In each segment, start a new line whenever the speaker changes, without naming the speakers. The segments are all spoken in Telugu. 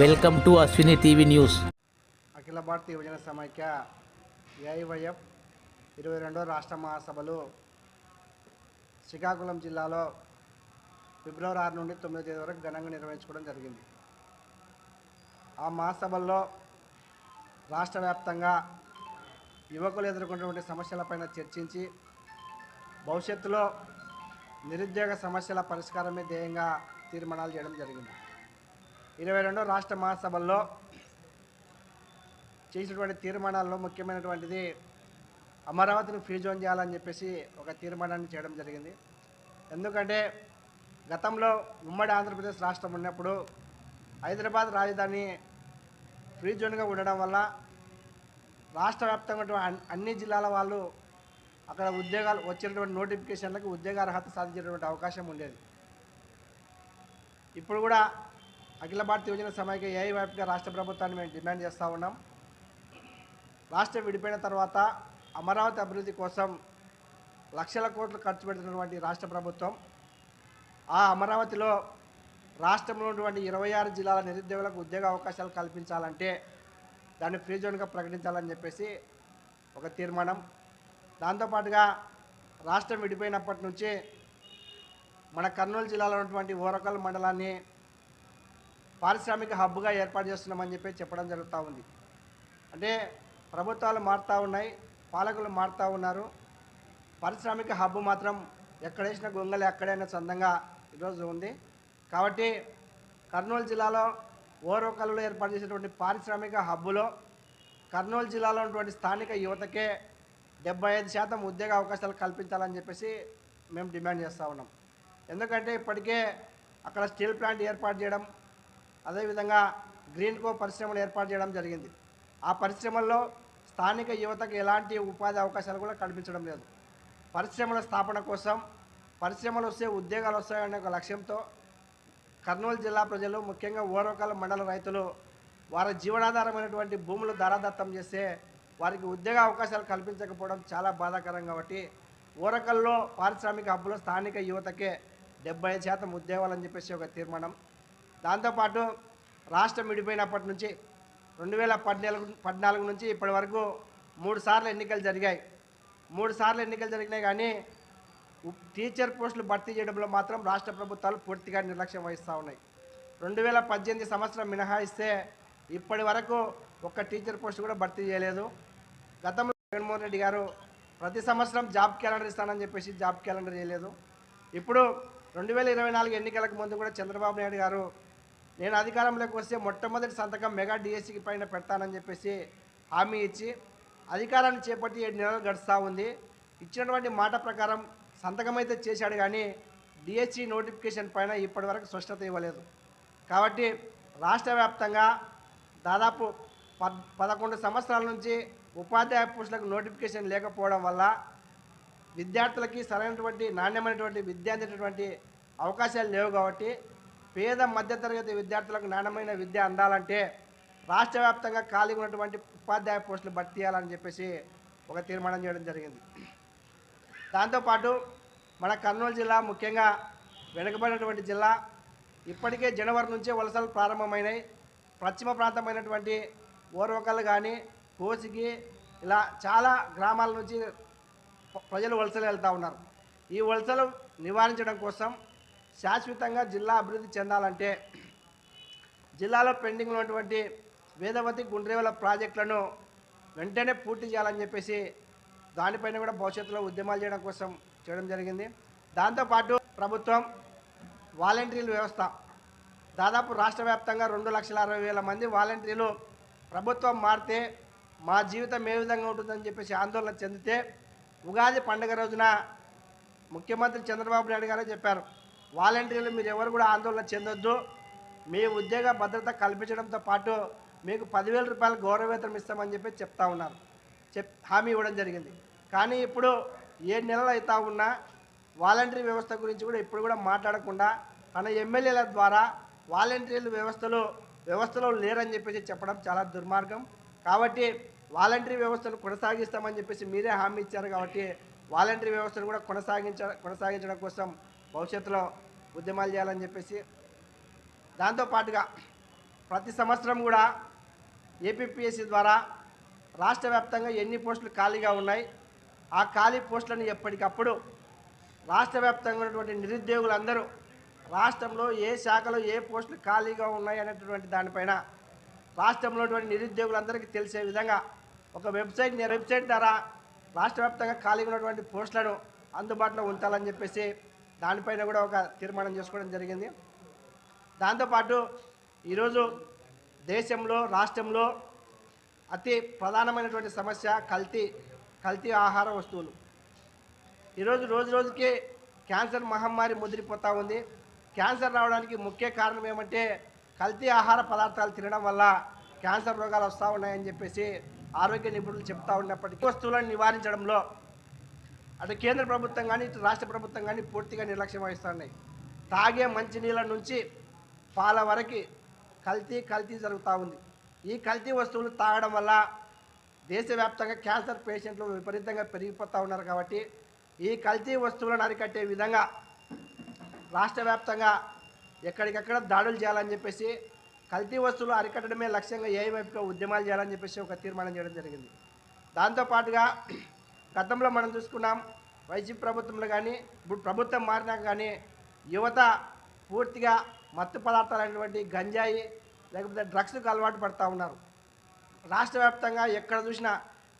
Welcome to Ashwini TV news
Akhila Bharatiya Yuvajana Samaikya AIYF ఇరవై రెండో రాష్ట్ర మహాసభలు శ్రీకాకుళం జిల్లాలో ఫిబ్రవరి ఆరు నుండి తొమ్మిదో తేదీ వరకు ఘనంగా నిర్వహించుకోవడం జరిగింది. ఆ మహాసభల్లో రాష్ట్ర వ్యాప్తంగా యువకులు ఎదుర్కొన్నటువంటి సమస్యలపైన చర్చించి భవిష్యత్తులో నిరుద్యోగ సమస్యల పరిష్కారమే ధ్యేయంగా తీర్మానాలు చేయడం జరిగింది. ఇరవై రెండో రాష్ట్ర మహాసభల్లో చేసినటువంటి తీర్మానాల్లో ముఖ్యమైనటువంటిది అమరావతిని ఫ్రీ జోన్ చేయాలని చెప్పేసి ఒక తీర్మానాన్ని చేయడం జరిగింది. ఎందుకంటే గతంలో ఉమ్మడి ఆంధ్రప్రదేశ్ రాష్ట్రం ఉన్నప్పుడు హైదరాబాద్ రాజధాని ఫ్రీ జోన్గా ఉండడం వల్ల రాష్ట్ర వ్యాప్తంగా అన్ని జిల్లాల వాళ్ళు అక్కడ ఉద్యోగాలు వచ్చినటువంటి నోటిఫికేషన్లకు ఉద్యోగ అర్హత సాధించేటువంటి అవకాశం ఉండేది. ఇప్పుడు కూడా అఖిల భారతీయ యువజన సమైక్య ఏఐ రాష్ట్ర ప్రభుత్వాన్ని మేము డిమాండ్ చేస్తూ ఉన్నాం. రాష్ట్రం విడిపోయిన తర్వాత అమరావతి అభివృద్ధి కోసం లక్షల కోట్లు ఖర్చు పెడుతున్నటువంటి రాష్ట్ర ప్రభుత్వం ఆ అమరావతిలో రాష్ట్రంలో ఉన్నటువంటి ఇరవై ఆరు జిల్లాల నిరుద్యోగులకు ఉద్యోగ అవకాశాలు కల్పించాలంటే దాన్ని ఫ్రీ జోన్గా ప్రకటించాలని చెప్పేసి ఒక తీర్మానం. దాంతోపాటుగా రాష్ట్రం విడిపోయినప్పటి నుంచి మన కర్నూలు జిల్లాలో ఉన్నటువంటి ఓరకల్ మండలాన్ని పారిశ్రామిక హబ్గా ఏర్పాటు చేస్తున్నామని చెప్పి చెప్పడం జరుగుతూ ఉంది. అంటే ప్రభుత్వాలు మారుతూ ఉన్నాయి పాలకులు మారుతూ ఉన్నారు. పారిశ్రామిక హబ్ మాత్రం ఎక్కడేసిన గొంగలి ఎక్కడైనా చందంగా ఈరోజు ఉంది. కాబట్టి కర్నూలు జిల్లాలో ఓరోకల్లో ఏర్పాటు చేసినటువంటి పారిశ్రామిక హబ్బులో కర్నూలు జిల్లాలో ఉన్నటువంటి స్థానిక యువతకే డెబ్బై ఐదు శాతం ఉద్యోగ అవకాశాలు కల్పించాలని చెప్పేసి మేము డిమాండ్ చేస్తూ ఉన్నాం. ఎందుకంటే ఇప్పటికే అక్కడ స్టీల్ ప్లాంట్ ఏర్పాటు చేయడం అదేవిధంగా గ్రీన్ కో పరిశ్రమలు ఏర్పాటు చేయడం జరిగింది. ఆ పరిశ్రమల్లో స్థానిక యువతకు ఎలాంటి ఉపాధి అవకాశాలు కూడా కల్పించడం లేదు. పరిశ్రమల స్థాపన కోసం పరిశ్రమలు వస్తే ఉద్యోగాలు వస్తాయనే ఒక లక్ష్యంతో కర్నూలు జిల్లా ప్రజలు ముఖ్యంగా ఓరవకాల మండల రైతులు వారి జీవనాధారమైనటువంటి భూములు ధారాదత్తం చేస్తే వారికి ఉద్యోగ అవకాశాలు కల్పించకపోవడం చాలా బాధాకరం కాబట్టి ఓరకల్లో పారిశ్రామిక హబ్బులో స్థానిక యువతకే డెబ్బై ఐదు శాతం ఉద్యోగాలని చెప్పేసి ఒక తీర్మానం దాంతోపాటు రాష్ట్రం విడిపోయినప్పటి నుంచి రెండు వేల పద్నాలుగు పద్నాలుగు నుంచి ఇప్పటి వరకు మూడు సార్లు ఎన్నికలు జరిగాయి. మూడు సార్లు ఎన్నికలు జరిగినాయి కానీ టీచర్ పోస్టులు భర్తీ చేయడంలో మాత్రం రాష్ట్ర ప్రభుత్వాలు పూర్తిగా నిర్లక్ష్యం వహిస్తూ ఉన్నాయి. రెండు వేల పద్దెనిమిది సంవత్సరం మినహాయిస్తే ఇప్పటి వరకు ఒక్క టీచర్ పోస్ట్ కూడా భర్తీ చేయలేదు. గతంలో జగన్మోహన్ రెడ్డి గారు ప్రతి సంవత్సరం జాబ్ క్యాలెండర్ ఇస్తానని చెప్పేసి జాబ్ క్యాలెండర్ చేయలేదు. ఇప్పుడు రెండు వేల ఇరవై నాలుగు ఎన్నికలకు ముందు కూడా చంద్రబాబు నాయుడు గారు నేను అధికారంలోకి వస్తే మొట్టమొదటి సంతకం మెగా డిఎస్సికి పైన పెడతానని చెప్పేసి హామీ ఇచ్చి అధికారాన్ని చేపట్టి ఏడు నెలలు గడుస్తూ ఉంది. ఇచ్చినటువంటి మాట ప్రకారం సంతకం అయితే చేశాడు కానీ డిఎస్సి నోటిఫికేషన్ పైన ఇప్పటివరకు స్పష్టత ఇవ్వలేదు. కాబట్టి రాష్ట్ర వ్యాప్తంగా దాదాపు పద్ పదకొండు సంవత్సరాల నుంచి ఉపాధ్యాయ పోస్టులకు నోటిఫికేషన్ లేకపోవడం వల్ల విద్యార్థులకి సరైనటువంటి నాణ్యమైనటువంటి విద్య అందేటటువంటి అవకాశాలు లేవు కాబట్టి పేద మధ్యతరగతి విద్యార్థులకు నాణ్యమైన విద్య అందాలంటే రాష్ట్ర వ్యాప్తంగా ఖాళీగా ఉన్నటువంటి ఉపాధ్యాయ పోస్టులు భర్తీ చేయాలని చెప్పేసి ఒక తీర్మానం చేయడం జరిగింది. దాంతోపాటు మన కర్నూలు జిల్లా ముఖ్యంగా వెనుకబడినటువంటి జిల్లా ఇప్పటికే జనవరి నుంచే వలసలు ప్రారంభమైనాయి. పశ్చిమ ప్రాంతమైనటువంటి ఓర్వకలు కానీ కోసికి ఇలా చాలా గ్రామాల నుంచి ప్రజలు వలసలు వెళ్తూ ఉన్నారు. ఈ వలసలు నివారించడం కోసం శాశ్వతంగా జిల్లా అభివృద్ధి చెందాలంటే జిల్లాలో పెండింగ్ ఉన్నటువంటి వేదవతి గుండ్రేవల ప్రాజెక్టులను వెంటనే పూర్తి చేయాలని చెప్పేసి దానిపైన కూడా భవిష్యత్తులో ఉద్యమాలు చేయడం కోసం చేయడం జరిగింది. దాంతోపాటు ప్రభుత్వం వాలంటీర్ల వ్యవస్థ. దాదాపు రాష్ట్ర వ్యాప్తంగా రెండు లక్షల అరవై వేల మంది వాలంటీర్లు ప్రభుత్వం మారితే మా జీవితం ఏ విధంగా ఉంటుందని చెప్పేసి ఆందోళన చెందితే ఉగాది పండుగ రోజున ముఖ్యమంత్రి చంద్రబాబు నాయుడు గారే చెప్పారు. వాలంటీర్లు మీరు ఎవరు కూడా ఆందోళన చెందొద్దు. మీ ఉద్యోగ భద్రత కల్పించడంతో పాటు మీకు పదివేల రూపాయల గౌరవేతనం ఇస్తామని చెప్పి చెప్తా ఉన్నారు. చెప్ హామీ ఇవ్వడం జరిగింది. కానీ ఇప్పుడు ఏడు నెలలు అవుతా ఉన్నా వాలంటరీ వ్యవస్థ గురించి కూడా ఇప్పుడు కూడా మాట్లాడకుండా తన ఎమ్మెల్యేల ద్వారా వాలంటీర్ల వ్యవస్థలో వ్యవస్థలో లేరని చెప్పేసి చెప్పడం చాలా దుర్మార్గం. కాబట్టి వాలంటరీ వ్యవస్థను కొనసాగిస్తామని చెప్పేసి మీరే హామీ ఇచ్చారు కాబట్టి వాలంటరీ వ్యవస్థను కూడా కొనసాగించ కొనసాగించడం కోసం భవిష్యత్తులో ఉద్యమాలు చేయాలని చెప్పేసి దాంతోపాటుగా ప్రతి సంవత్సరం కూడా ఏపీపీఎస్సీ ద్వారా రాష్ట్ర వ్యాప్తంగా ఎన్ని పోస్టులు ఖాళీగా ఉన్నాయి ఆ ఖాళీ పోస్టులను ఎప్పటికప్పుడు రాష్ట్ర వ్యాప్తంగా ఉన్నటువంటి నిరుద్యోగులందరూ రాష్ట్రంలో ఏ శాఖలో ఏ పోస్టులు ఖాళీగా ఉన్నాయి అనేటటువంటి దానిపైన రాష్ట్రంలో ఉన్నటువంటి నిరుద్యోగులందరికీ తెలిసే విధంగా ఒక వెబ్సైట్ వెబ్సైట్ ద్వారా రాష్ట్ర వ్యాప్తంగా ఖాళీగా ఉన్నటువంటి పోస్టులను అందుబాటులో ఉంచాలని చెప్పేసి దానిపైన కూడా ఒక తీర్మానం చేసుకోవడం జరిగింది. దాంతోపాటు ఈరోజు దేశంలో రాష్ట్రంలో అతి ప్రధానమైనటువంటి సమస్య కల్తీ కల్తీ ఆహార వస్తువులు. ఈరోజు రోజు రోజుకి క్యాన్సర్ మహమ్మారి ముదిరిపోతూ ఉంది. క్యాన్సర్ రావడానికి ముఖ్య కారణం ఏమంటే కల్తీ ఆహార పదార్థాలు తినడం వల్ల క్యాన్సర్ రోగాలు వస్తూ ఉన్నాయని చెప్పేసి ఆరోగ్య నిపుణులు చెప్తా ఉన్నప్పటికీ వస్తువులను నివారించడంలో అటు కేంద్ర ప్రభుత్వం కానీ ఇటు రాష్ట్ర ప్రభుత్వం కానీ పూర్తిగా నిర్లక్ష్యం వహిస్తున్నాయి. తాగే మంచినీళ్ళ నుంచి పాల వరకు కల్తీ కల్తీ జరుగుతూ ఉంది. ఈ కల్తీ వస్తువులు తాగడం వల్ల దేశవ్యాప్తంగా క్యాన్సర్ పేషెంట్లు విపరీతంగా పెరిగిపోతూ ఉన్నారు కాబట్టి ఈ కల్తీ వస్తువులను అరికట్టే విధంగా రాష్ట్ర వ్యాప్తంగా ఎక్కడికక్కడ దాడులు చేయాలని చెప్పేసి కల్తీ వస్తువులు అరికట్టడమే లక్ష్యంగా ఏ ఉద్యమాలు చేయాలని చెప్పేసి ఒక తీర్మానం చేయడం జరిగింది. దాంతోపాటుగా గతంలో మనం చూసుకున్నాం వైసీపీ ప్రభుత్వంలో కానీ ఇప్పుడు ప్రభుత్వం మారినాక కానీ యువత పూర్తిగా మత్తు పదార్థాలైనటువంటి గంజాయి లేకపోతే డ్రగ్స్కు అలవాటు పడుతూ ఉన్నారు. రాష్ట్ర వ్యాప్తంగా ఎక్కడ చూసినా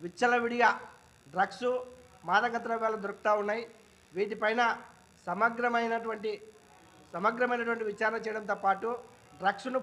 విచ్చలవిడిగా డ్రగ్స్ మాదక ద్రవ్యాలు దొరుకుతూ ఉన్నాయి. వీటిపైన సమగ్రమైనటువంటి సమగ్రమైనటువంటి విచారణ చేయడంతో పాటు డ్రగ్స్ను